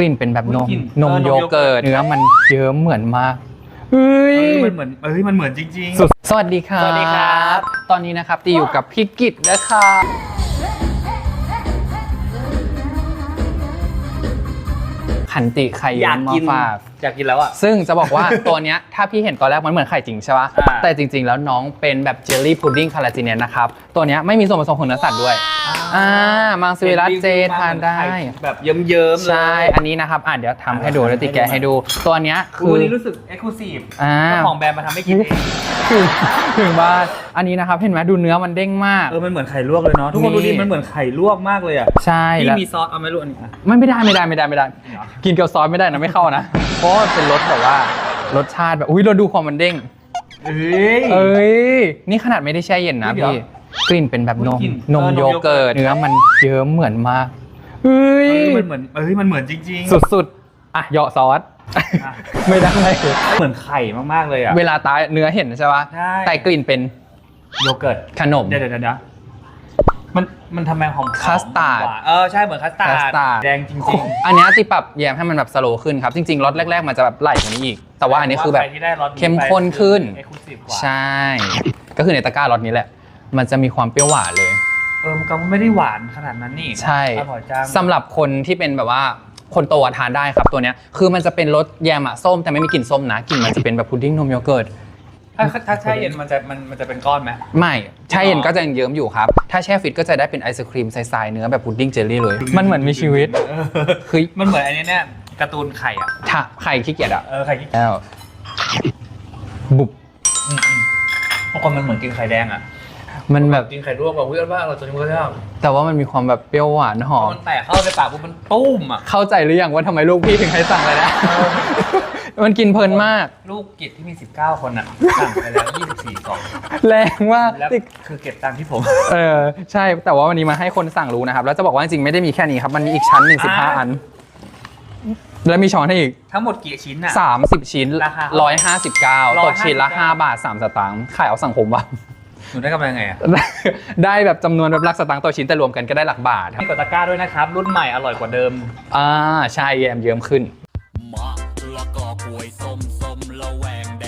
ลิ่นเป็นแบบนมกลิ่นนมเออนมโยเกิร์ตโยเกิร์ตเนื้อมันเยิ้มเหมือนมากเฮ้ยเออมันเหมือนเอ้ยมันเหมือนจริง สุดสวัสดีครับ สวัสดีครับ ตอนนี้นะครับตีอยู่กับพี่กิตนะครับขันติไข่ๆ อเยิ้ยากมมากินฝาก อยากกินแล้วอะ ซึ่งจะบอกว่า ตัวเนี้ยถ้าพี่เห็นตอนแรกมันเหมือนไข่จริงใช่ปะอ่า แต่จริง ๆ แล้วน้องเป็นแบบเจลลี่พุดดิ้งคาราจิเนียนนะครับ ตัวเนี้ยไม่มีส่วนผสมของเนื้อสัตว์ด้วย อ่ามังสวิรัตเจทานได้ แบบเยิ้มๆเลยใช่ อันนี้นะครับอะเดี๋ยวทำให้ดูแล้วติแกะให้ดู ตัวเนี้ยคืคืออ วันนี้รู้สึกเอ็กซ์คลูซีฟอ่า เจ้าของแบรนด์มาทำให้กินเองถึงถึงบ้านอันนี้นะครับเห็นไหมดูเนื้อมันเด้งมาก เออมันเหมือนไข่ลวกเลยเนาะทุกคนดูดินี่มันเหมือนไข่ลวกมากเลยอะใช่พี่แล้วมีซอสเอาไหมลูกอันนี้อะ ไม่ไม่ได้ไม่ได้ไม่ได้ไม่ได้ เหรอ กินกับซอสไม่ได้นะไม่เข้านะเพราะว่ามันเป็นรสแบบว่ารสชาติแบบอุ้ยเราดูความมันเด้งเอ้ย เอ้ยนี่ขนาดไม่ได้แช่เย็นนะเดี๋ยวพี่ กลิ่นเป็นแบบนม กลิ่นนมเออนมโยเกิร์ตโยเกิร์ตเนื้อมันเยิ้มเหมือนมากเฮ้เอยอมันเหมือนเอ้ยมันเหมือนจริงๆ สุดๆ อะเหยาะซอส อะ ไม่ได้ เหมือนไข่มากๆเลยอะ เวลาตายเนื้อเห็นใช่ปะใช่ แต่กลิ่นเป็นโยเกิร์ตขนม เดี๋ยวเดี๋ยวเดี๋ยวมันมันทำไมหอมๆคัสตาร์ดหวนเออใช่เหมือนคัสตาคัร์สดตาร์ด แดงจริงอันเนี้ยที่ปรับแยมให้มันแบบสโลว์ขึ้นครับ จริงๆรสแรก ๆ มันจะแบบไหลกว่านี้อีก แต่ว่าอันนี้คือแบบใที่ได้รสนี้เข้มข้นขึ้นเอ็กซ์คลูซีฟกว่า ใช่ ก็คือในตะกร้ารสนี้แหละ มันจะมีความเปรี้ยวหวานเลย เออมันก็ไม่ได้หวานขนาดนั้นนี่ใช่อร่อยจังสำหรับคนที่เป็นแบบว่าคนโตอะทานได้ครับตัวเนี้ยคือมันจะเป็นรสแยมอะส้มแต่ไม่มีกลิ่นส้มนะกลิ่นมันจะเป็นแบบพุดดิ้งนมโยเกิร์ตถ้าถ้าแช่เย็นมันจะมันมันจะเป็นก้อนไหมไม่แช่เย็นก็จะยังเยิ้มอยู่ครับ ถ้าแช่ฟิตก็จะได้เป็นไอศครีมใสๆเนื้อแบบพุดดิ้งเจลลี่เลย มันเหมือนมีชีวิตเออคือมันเหมือนอันนี้เนี่ยการ์ตูนไข่อะถ้าใครขี้เกียจอะเออไข่ที่แล้วบุบอืมอืมบางคนมันเหมือนกินไข่แดงอะ มันแบบกินไข่ลวกแบบเพื่อนว่าเราจะนึกว่าชอบแต่ว่ามันมีความแบบเปรี้ยวหวานหอมมันแตกเข้าในปากปุ๊บมันตุ้มอะเข้าใจหรือยังว่าทำไมลูกพี่ถึงให้สั่งเลยนะมันกินเพลินมาก ลูกกิจที่มี 19 คนอะสั่งไปแล้ว 24กล่องแรงมากแล้วคือเก็บตังค์ที่ผม เออ ใช่แต่ว่าวันนี้มาให้คนสั่งรู้นะครับ แล้วจะบอกว่าจริงๆไม่ได้มีแค่นี้ครับ มันมีอีกชั้นหนึ่งสิบห้าอ่าอัน แล้วมีช้อนให้อีก ทั้งหมดกี่ชิ้นอะ30ชิ้นราคาเท่าไหร่159ตกชิ้นละ159 5บาท3สตางค์ขายเอาสังคมวะ หนูได้กำไรไงอะได้แบบจำนวนแบบหลักสตางค์ต่อชิ้นแต่รวมกันก็ได้หลักบาทครับมีกดตะกร้าด้วยนะครับ รุ่นใหม่อร่อยกว่าเดิม อ่าใช่แยมเยิ้มขึ้น มะละกอกล้วยส้มส้มละแวงแด